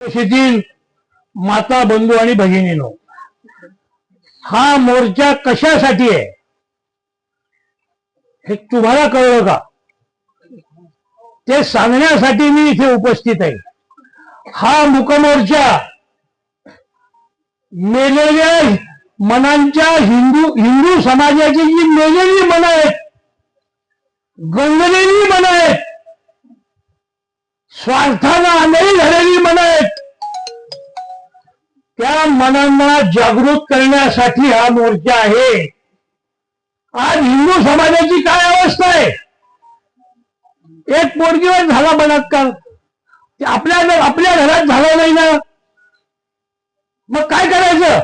शेतील माता बंधू आणि भगिनीनो हा मोर्चा कशासाठी आहे? हे तुम्हाला कळलं का? ते सांगण्यासाठी मी इथे उपस्थित आहे. हा मुकमोर्चा मेलेल्या मनांच्या हिंदू हिंदू समाजाची जी मेलेली मनं आहेत गंगलेली मनं आहेत स्वार्थानं आंधळी झालेली मन आहेत. त्या मनांना जागृत करण्यासाठी हा मोर्चा आहे. आज हिंदू समाजाची काय अवस्था आहे? एक पोरगीवर झाला बलात्कार आपल्या आपल्या घरात झाला नाही ना मग काय करायचं?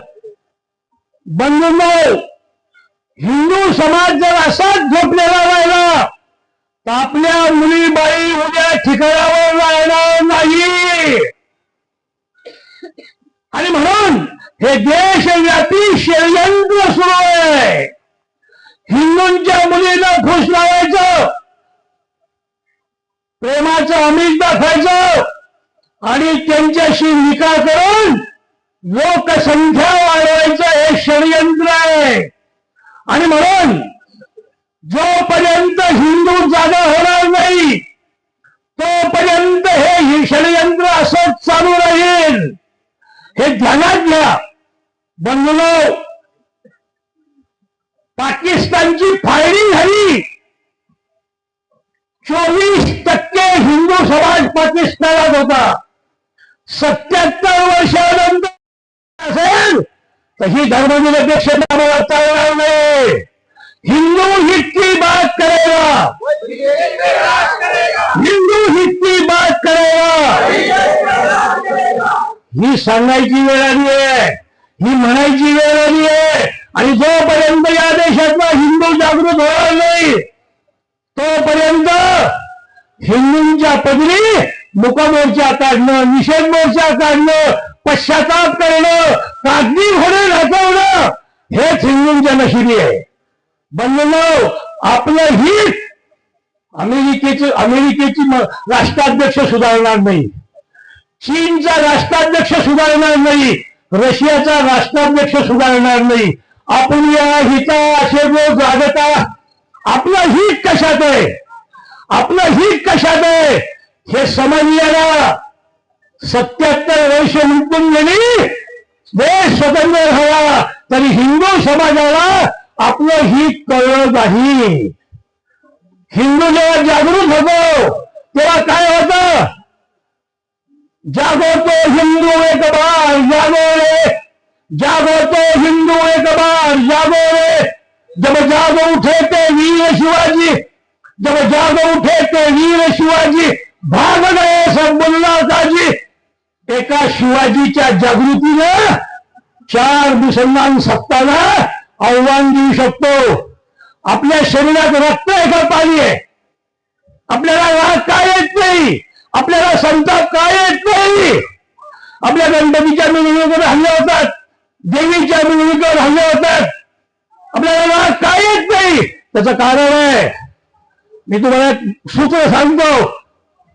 बंधूंनो हिंदू समाज जर असाच झोपलेला राहिला तर आपल्या मुली बाई उद्या ठिकाणावर राहणार नाही आणि म्हणून हे देशव्यापी षडयंत्र सुरू आहे. हिंदूंच्या मुलीला खुश लावायचं प्रेमाचं अमित दाखवायचं आणि त्यांच्याशी निकाल करून लोकसंख्या वाढवायचं हे षडयंत्र आहे. आणि म्हणून जोपर्यंत हिंदू जागा होणार नाही तोपर्यंत हे षडयंत्र असंच चालू राहील. हे ध्यानात घ्या. बंगलो. पाकिस्तानची फायरिंग झाली. चोवीस टक्के हिंदू समाज पाकिस्तानात होता. सत्याहत्तर वर्षानंतर असेल तर ही धर्मनिरपेक्षता मला चालणार नाही. हिंदू हित की बात करेगा. हिंदू हित की बात करेगा ही सांगायची वेळ आली आहे. ही म्हणायची वेळ आली आहे. आणि जोपर्यंत या देशातला हिंदू जागृत होणार नाही तोपर्यंत हिंदूंच्या पदरी मुकमोर्चा काढणं निषेध मोर्चा काढणं पश्चाताप करणं कागदी घोडे घातवणं हेच हिंदूंच्या नशिबी आहे. बनलो आपलं हित अमेरिकेचे अमेरिकेची राष्ट्राध्यक्ष सुधारणार नाही. चीनचा राष्ट्राध्यक्ष सुधारणार नाही रशियाचा राष्ट्राध्यक्ष सुधारणार नाही. आपण या हिता असे जो जागता. आपलं हित कशात आहे? आपलं हित कशात आहे? हे समजल्याला सत्याहत्तर वर्ष निघून गेली. देश स्वतंत्र झाला तरी हिंदू समाजाला आपलं हित कळलं नाही. हिंदू जेव्हा जागृत होतो तेव्हा काय होतं? जागो तो हिंदू एक बार जागो रे। जागो तो हिंदू एक बार जागो रे। जब जागो उठे ते वीर शिवाजी जब जागो उठे ते वीर शिवाजी भाग गए सब मुल्ला काजी एका शिवाजीच्या जागृतीनं चार मुसलमान सत्ताला आव्हान देऊ शकतो. आपल्या शरीरात रक्त एका पाणी आहे आपल्याला राग काय येत नाही. आपल्याला संताप काय येत नाही. आपल्या गणपतीच्या मिरवणुकीवर हल्ले होतात. देवीच्या मिरवणुकीवर हल्ले होतात. आपल्याला राग काय येत नाही. त्याचं कारण आहे. मी तुम्हाला सूत्र सांगतो.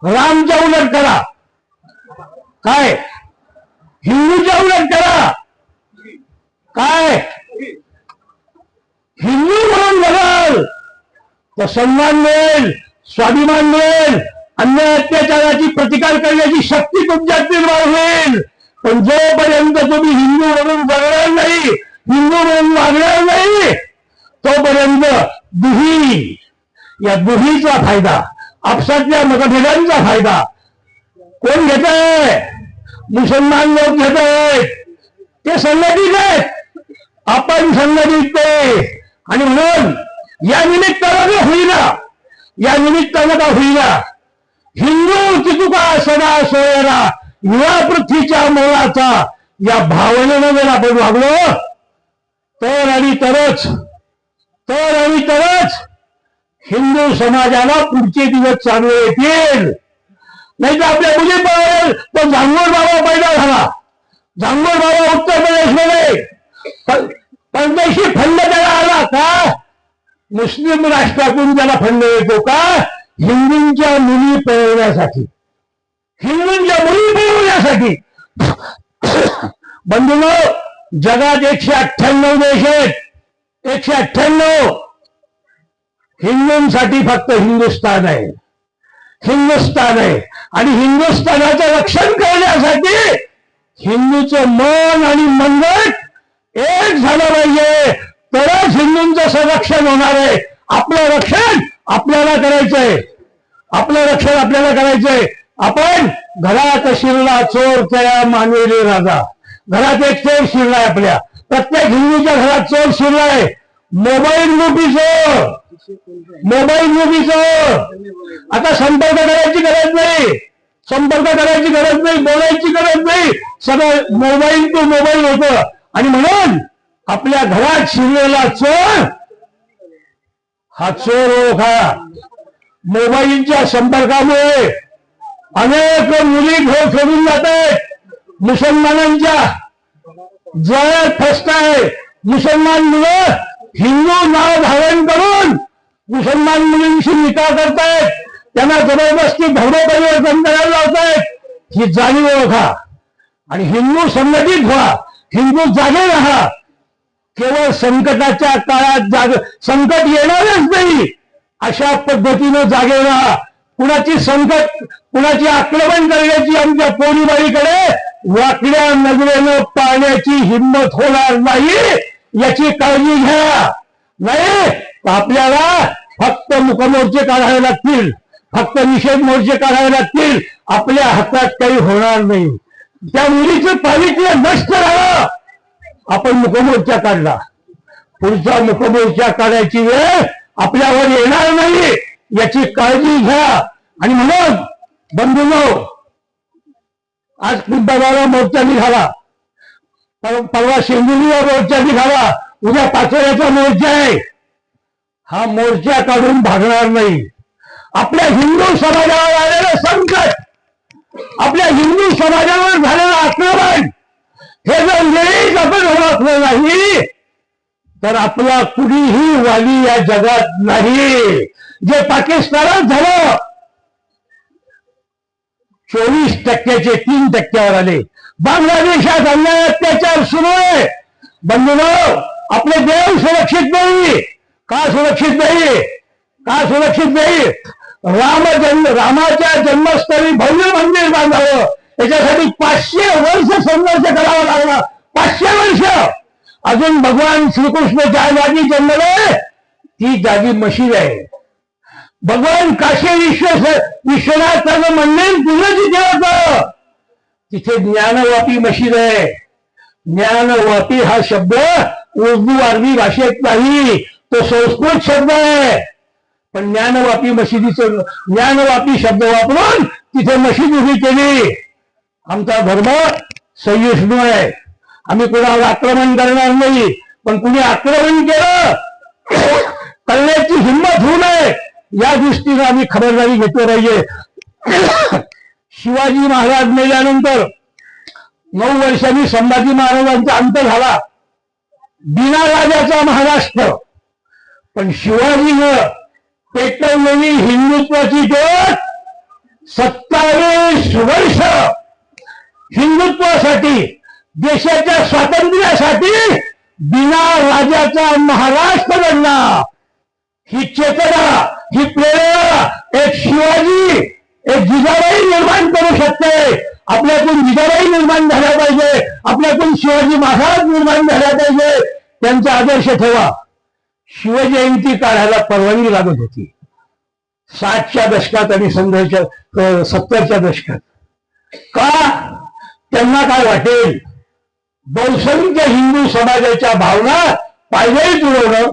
रामच्या उलट करा. काय? हिंदूच्या उलट करा. काय? हिंदू म्हणून बघाल तर सन्मान मिळेल स्वाभिमान मिळेल. अन्याय अत्याचाराची प्रतिकार करण्याची शक्ती तुमच्यात निर्माण होईल. पण जोपर्यंत तुम्ही हिंदू म्हणून जगणार नाही हिंदू म्हणून वागणार नाही तोपर्यंत दुही या दुहीचा फायदा आपसातल्या मतभेदांचा फायदा कोण घेत आहे मुसलमान लोक घेत आहेत ते संघटित आहेत. आपण संघटित नाही. आणि म्हणून या निमित्तानं का होईना. या निमित्तानं का होईना? हिंदू तुका सदा सोयरा? या पृथ्वीच्या मोलाचा या भावनेनं जर आपण वागलो तर आणि तरच तर आणि तरच हिंदू समाजाला पुढचे दिवस चांगले येतील. नाही तर आपल्या मुली पळेल तो झांगोर बाबा पैदा झाला. झांगोर बाबा उत्तर प्रदेशमध्ये. परदेशी फंड त्याला आला का? मुस्लिम राष्ट्रातून त्याला फंड येतो का? हिंदूंच्या मुली पळवण्यासाठी. हिंदूंच्या मुली पळवण्यासाठी. बंधूनो जगात एकशे अठ्ठ्याण्णव देश आहेत. एकशे अठ्ठ्याण्णव. हिंदूंसाठी फक्त हिंदुस्थान आहे. हिंदुस्थान आहे. आणि हिंदुस्थानाचं रक्षण करण्यासाठी हिंदूचं मन आणि मनगट एक झालं पाहिजे. तरच हिंदूंचं संरक्षण होणार आहे. आपलं रक्षण आपल्याला करायचंय. आपलं रक्षण आपल्याला करायचंय. आपण घरात शिरला चोर त्या मानवेली राजा. घरात एक चोर शिरलाय आपल्या. प्रत्येक हिंदूच्या घरात चोर शिरलाय. मोबाईल लुटी चोर. मोबाईल लुटी चोर. आता संपर्क करायची गरज नाही. संपर्क करायची गरज नाही. बोलायची गरज नाही. सगळं मोबाईल टू मोबाईल होतं. आणि म्हणून आपल्या घरात शिरलेला चोर हा चोर ओळखा मोबाईलच्या संपर्कामुळे अनेक मुली घर सोडून जात आहेत मुसलमानांच्या जळत फसताय मुसलमान मुलं हिंदू नाव धारण करून मुसलमान मुलींशी निकाल करतायत. त्यांना जबरदस्ती धर्म परिवर्तन करायला लावतायत. ही जाणीव ओळखा. आणि हिंदू संघटित व्हा. हिंदू जागे राहा. केवळ संकटाच्या काळात जाग संकट येणारच नाही. अशा पद्धतीनं जागे राहा कुणाची संकट कुणाची आक्रमण करण्याची आमच्या पोरीबाईकडे वाकड्या नजरेनं पाहण्याची हिंमत होणार नाही याची काळजी घ्या. नाही आपल्याला फक्त मुखमोर्चे काढावे लागतील. फक्त निषेध मोर्चे काढावे लागतील. आपल्या हातात काही होणार नाही. त्या मुलीचं पावित्र्य नष्ट राहावं आपण मुखमोर्चा काढला. पुढचा मुखमोर्चा काढायची वेळ आपल्यावर येणार नाही. याची काळजी घ्या. आणि म्हणून बंधूनो आज पिंपळगावला मोर्चा निघाला. परवा शेंदुलीला मोर्चा निघाला. उद्या पाचोऱ्याचा मोर्चा आहे. हा मोर्चा काढून भागणार नाही. आपल्या हिंदू समाजावर आलेलं संकट आपल्या हिंदू समाजावर झालेलं आक्रमण हे जर वेळीच आपण ओळखलं नाही तर आपला कुणीही वाली या जगात नाही. जे पाकिस्तानात झालं चोवीस टक्क्याचे तीन टक्क्यावर आले. बांगलादेशात अन्याय अत्याचार सुरू आहे. बंधुनो आपले देव सुरक्षित नाही. का सुरक्षित नाही? का सुरक्षित नाही? राम जन्म रामाच्या जन्मस्थळी भव्य मंदिर बांधावं. त्याच्यासाठी पाचशे वर्ष संघर्ष करावा लागला पाचशे वर्ष. अजून भगवान श्रीकृष्ण ज्या जागी जन्मले ती जागी मशीद आहे. भगवान काशी विश्व विश्वनाथाचं मंदिर तुझं तिथे होत. तिथे ज्ञानवापी मशीद आहे. ज्ञानवापी हा शब्द उर्दू अरबी भाषेत नाही तो संस्कृत शब्द आहे. पण ज्ञानवापी मशिदीचं ज्ञानवापी शब्द वापरून तिथे मशीद उभी केली. आमचा धर्म सहिष्णू आहे. आम्ही कोणावर आक्रमण करणार नाही पण कुणी आक्रमण केलं करण्याची हिंमत होऊ नये या दृष्टीने आम्ही खबरदारी घेतली पाहिजे शिवाजी महाराज मेल्यानंतर नऊ वर्षांनी संभाजी महाराजांचा अंत झाला. बिना राजाचा महाराष्ट्र. पण शिवाजीनं पेटवलेली हिंदुत्वाची ज्योत सत्तावीस वर्ष हिंदुत्वासाठी देशाच्या स्वातंत्र्यासाठी बिना राजाचा महाराष्ट्र घडला ही चेतना ही प्रेरणा एक शिवाजी एक जिजाबाई निर्माण करू शकते. आपल्यातून जिजाबाई निर्माण झाल्या पाहिजे. आपल्यातून शिवाजी महाराज निर्माण झाल्या पाहिजे. त्यांचा आदर्श ठेवा. शिवजयंती काढायला परवानगी लागत होती. साठच्या दशकात आणि संघर्ष सत्तरच्या दशकात. का? त्यांना काय वाटेल? बहुसंख्य हिंदू समाजाच्या भावना पायदळी तुडवणं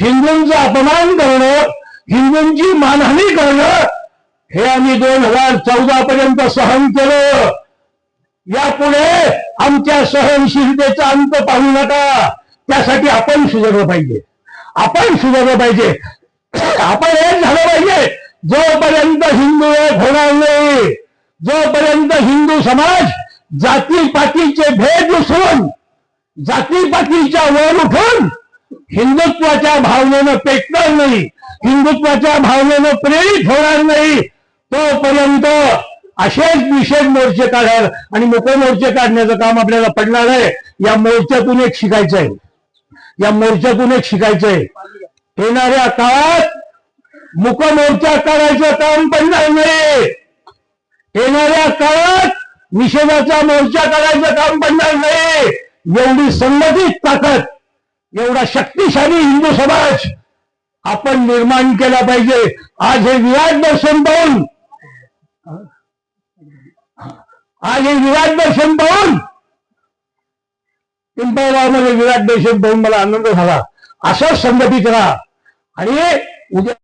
हिंदूंचा अपमान करणं हिंदूंची मानहानी करणं हे आम्ही दोन हजार चौदा पर्यंत सहन केलं. यापुढे आमच्या सहनशीलतेचा अंत पाहू नका. त्यासाठी आपण सुधारलं पाहिजे. आपण सुधारलं पाहिजे. आपण एक झालं पाहिजे. जोपर्यंत हिंदू एक होणार नाही जोपर्यंत हिंदू समाज जाती पातीचे भेद विसरून जातीपातीच्या वर उठून हिंदुत्वाच्या भावनेनं पेटणार नाही हिंदुत्वाच्या भावनेनं प्रेरित होणार नाही तोपर्यंत असेच विशेष मोर्चे काढाल. आणि मोकळे मोर्चे काढण्याचं काम आपल्याला पडणार आहे. या मोर्चातून एक शिकायचं आहे या मोर्चातून एक शिकायचं आहे येणाऱ्या काळात मुक मोर्चा काढायचं काम पडणार नाही. येणाऱ्या काळात निषेधाचा मोर्चा काढायचं काम पडणार नाही. एवढी संघटित ताकद एवढा शक्तिशाली हिंदू समाज आपण निर्माण केला पाहिजे. आज हे विराट दर्शन पाहून आज हे विराट दर्शन पाहून पिंपळगावमध्ये विराट दर्शन पाहून मला आनंद झाला. असंच संघटित राहा. आणि उद्या